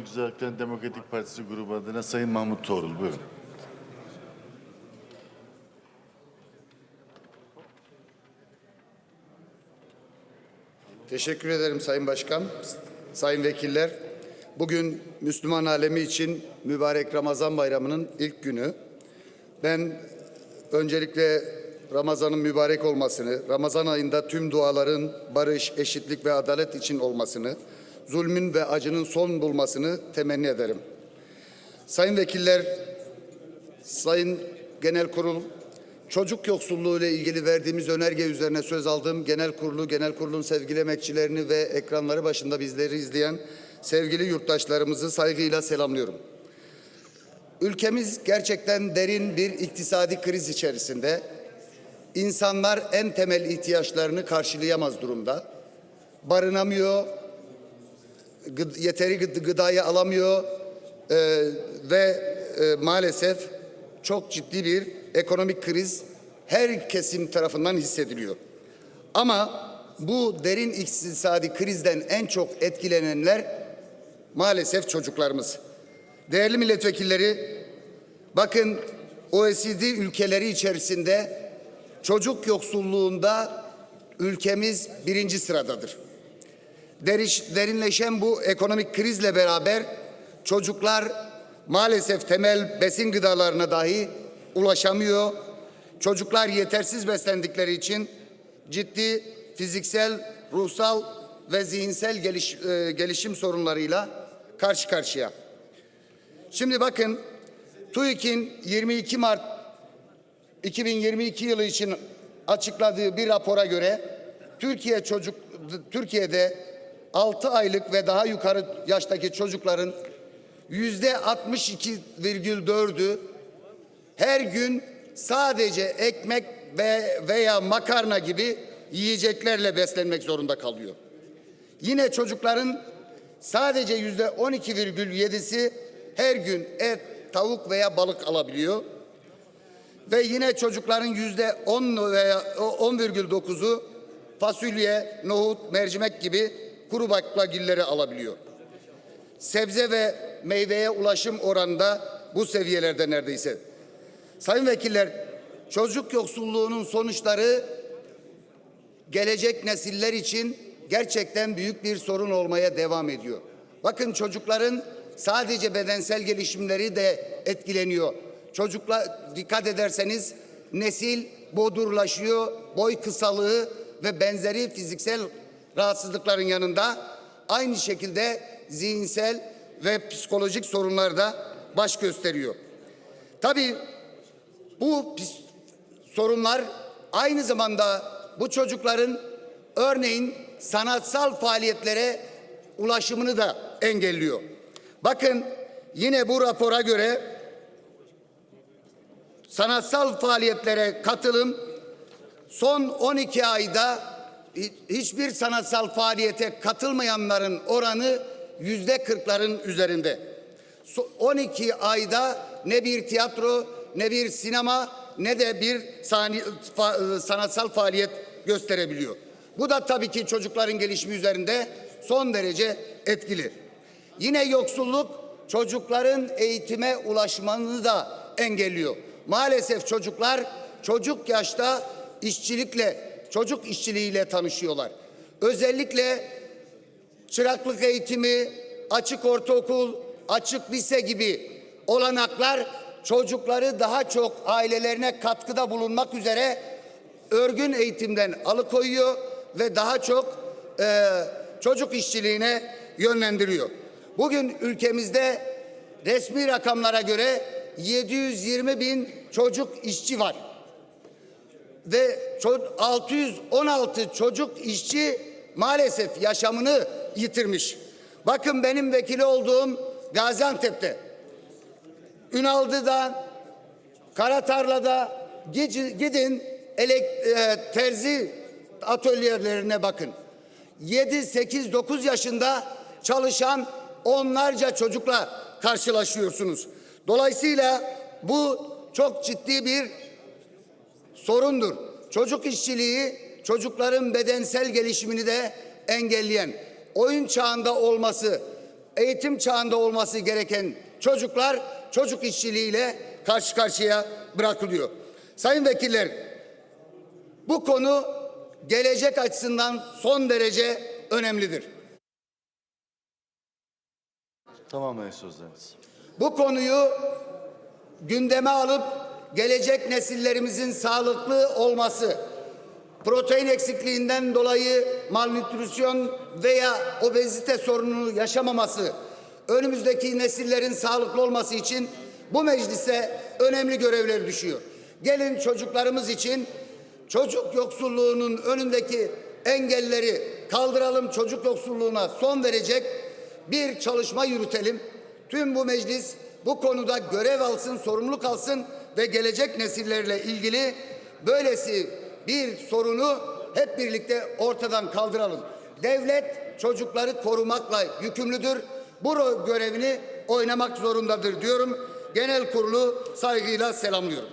konuşmak üzere Demokratik Partisi grubu adına Sayın Mahmut Tuğrul. Buyurun. Teşekkür ederim Sayın Başkan, Sayın Vekiller. Bugün Müslüman alemi için mübarek Ramazan bayramının ilk günü. Ben öncelikle Ramazan'ın mübarek olmasını, Ramazan ayında tüm duaların barış, eşitlik ve adalet için olmasını, zulmün ve acının son bulmasını temenni ederim. Sayın Vekiller, Sayın Genel Kurul, çocuk yoksulluğu ile ilgili verdiğimiz önerge üzerine söz aldığım genel kurulu, genel kurulun sevgili emekçilerini ve ekranları başında bizleri izleyen sevgili yurttaşlarımızı saygıyla selamlıyorum. Ülkemiz gerçekten derin bir iktisadi kriz içerisinde. İnsanlar en temel ihtiyaçlarını karşılayamaz durumda. Barınamıyor, yeteri gıd- gıdayı alamıyor e, ve e, maalesef çok ciddi bir ekonomik kriz her kesim tarafından hissediliyor. Ama bu derin iktisadi krizden en çok etkilenenler maalesef çocuklarımız. Değerli milletvekilleri, bakın OECD ülkeleri içerisinde çocuk yoksulluğunda ülkemiz birinci sıradadır. Deriş- derinleşen bu ekonomik krizle beraber çocuklar maalesef temel besin gıdalarına dahi ulaşamıyor. Çocuklar yetersiz beslendikleri için ciddi fiziksel, ruhsal ve zihinsel geliş- e, gelişim sorunlarıyla karşı karşıya. Şimdi bakın TÜİK'in 22 Mart 2022 yılı için açıkladığı bir rapora göre Türkiye çocuk Türkiye'de 6 aylık ve daha yukarı yaştaki çocukların yüzde 62,4'ü her gün sadece ekmek ve veya makarna gibi yiyeceklerle beslenmek zorunda kalıyor. Yine çocukların sadece yüzde 12,7'si her gün et, tavuk veya balık alabiliyor. Ve yine çocukların yüzde 10 veya 10,9'u fasulye, nohut, mercimek gibi kuru baklagilleri alabiliyor. Sebze ve meyveye ulaşım oranında bu seviyelerde neredeyse. Sayın vekiller, çocuk yoksulluğunun sonuçları gelecek nesiller için gerçekten büyük bir sorun olmaya devam ediyor. Bakın çocukların sadece bedensel gelişimleri de etkileniyor. Çocuklar dikkat ederseniz nesil bodurlaşıyor, boy kısalığı ve benzeri fiziksel rahatsızlıkların yanında aynı şekilde zihinsel ve psikolojik sorunlar da baş gösteriyor. Tabii bu sorunlar aynı zamanda bu çocukların örneğin sanatsal faaliyetlere ulaşımını da engelliyor. Bakın yine bu rapora göre sanatsal faaliyetlere katılım son 12 ayda hiçbir sanatsal faaliyete katılmayanların oranı yüzde kırkların üzerinde. So- 12 ayda ne bir tiyatro, ne bir sinema, ne de bir fa- sanatsal faaliyet gösterebiliyor. Bu da tabii ki çocukların gelişimi üzerinde son derece etkili. Yine yoksulluk çocukların eğitime ulaşmanı da engelliyor. Maalesef çocuklar çocuk yaşta işçilikle, çocuk işçiliğiyle tanışıyorlar. Özellikle çıraklık eğitimi, açık ortaokul, açık lise gibi olanaklar çocukları daha çok ailelerine katkıda bulunmak üzere örgün eğitimden alıkoyuyor ve daha çok e, çocuk işçiliğine yönlendiriyor. Bugün ülkemizde resmi rakamlara göre 720 bin çocuk işçi var ve ço- 616 çocuk işçi maalesef yaşamını yitirmiş. Bakın benim vekili olduğum Gaziantep'te, Ünaldı'da, Karatarla'da gidin elek, e, terzi atölyelerine bakın. 7, 8, 9 yaşında çalışan onlarca çocukla karşılaşıyorsunuz. Dolayısıyla bu çok ciddi bir sorundur. Çocuk işçiliği çocukların bedensel gelişimini de engelleyen, oyun çağında olması, eğitim çağında olması gereken çocuklar çocuk işçiliğiyle karşı karşıya bırakılıyor. Sayın vekiller, bu konu gelecek açısından son derece önemlidir. Tamamlayın sözlerinizi. Bu konuyu gündeme alıp gelecek nesillerimizin sağlıklı olması, protein eksikliğinden dolayı malnütrisyon veya obezite sorununu yaşamaması, önümüzdeki nesillerin sağlıklı olması için bu meclise önemli görevler düşüyor. Gelin çocuklarımız için çocuk yoksulluğunun önündeki engelleri kaldıralım, çocuk yoksulluğuna son verecek bir çalışma yürütelim. Tüm bu meclis bu konuda görev alsın, sorumluluk alsın ve gelecek nesillerle ilgili böylesi bir sorunu hep birlikte ortadan kaldıralım. Devlet çocukları korumakla yükümlüdür. Bu görevini oynamak zorundadır diyorum. Genel kurulu saygıyla selamlıyorum.